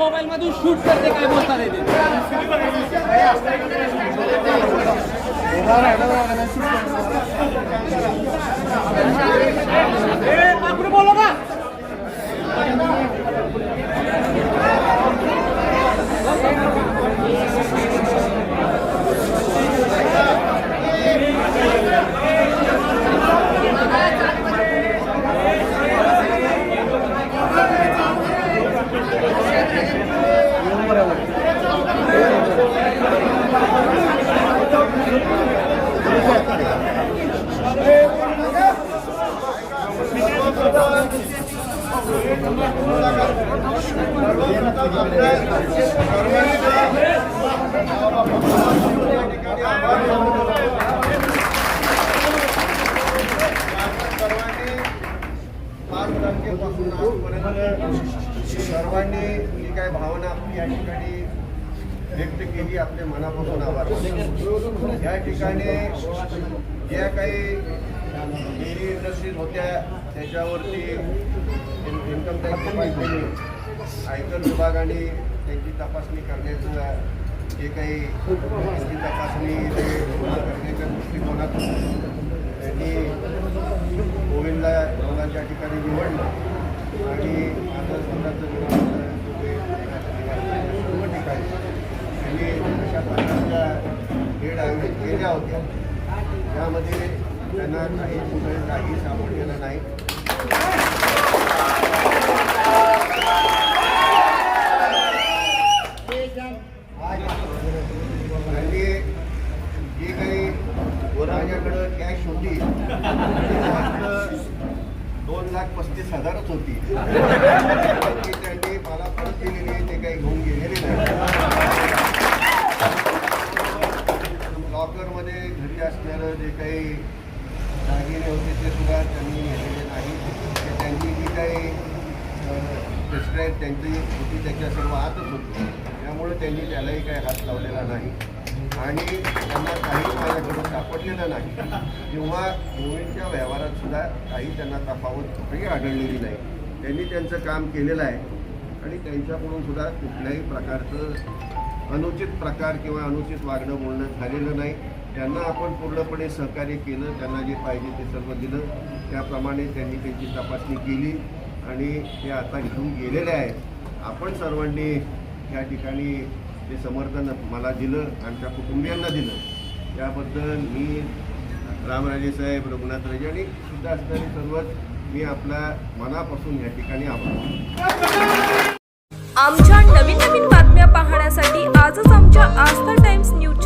तू shoot करते काय बोलता नाही ते ए, सर्वांनी सर्वांनी जी काय भावना आपली या ठिकाणी व्यक्त केली आपल्या मनापासून आभार या ठिकाणी ज्या काही डेअरी इंडस्ट्रीज होत्या त्याच्यावरती इन्कम टॅक्स आयकर विभागाने त्यांची तपासणी करण्याचं जे काही त्यांची तपासणी ते पूर्ण करण्याच्या दृष्टिकोनातून त्यांनी गोविंदला मुलांच्या ठिकाणी निवडलं. आणि आता स्वतःचं सर्व ठिकाणी. त्यांनी अशा प्रकारच्या हेड आयोजित केल्या होत्या. त्यामध्ये त्यांना काही कुठे काही सापडलेलं नाही आणि जी काही माझ्याकडं कॅश होती ती दोन लाख पस्तीस हजारच होती. त्यांनी मला परत दिलेली आहे, ते काही घेऊन गेलेले नाही लॉकरमध्ये घरी असणारं जे काही दागिने होते ते सुद्धा त्यांनी घेतलेले नाही त्यांची जी काही प्रिस्क्राईब त्यांची होती त्याच्या सर्व आतच होती. त्यामुळे त्यांनी त्यालाही काही हात लावलेला नाही. आणि त्यांना काही माझ्याकडून सापडलेलं नाही. किंवा गोविंदच्या व्यवहारात सुद्धा काही त्यांना तफावत कुठेही आढळलेली नाही. त्यांनी त्यांचं काम केलेलं आहे. आणि त्यांच्याकडून सुद्धा कुठल्याही प्रकारचं अनुचित प्रकार किंवा अनुचित वागणं बोलणं झालेलं नाही. त्यांना आपण पूर्णपणे सहकार्य केलं त्यांना जे पाहिजे ते सर्व दिलं. त्याप्रमाणे त्यांनी त्यांची तपासणी केली आणि ते आता घेऊन गेलेले आहेत. आपण सर्वांनी या ठिकाणी ते समर्थन मला दिलं आमच्या कुटुंबियांना दिलं. त्याबद्दल मी रामराजे साहेब रघुनाथ राजे आणि सुद्धा असणारे सर्वच मी आपल्या मनापासून या ठिकाणी आभार आमच्या नवीन नवीन बातम्या पाहण्यासाठी आजच आमच्या आस्था टाइम्स न्यूज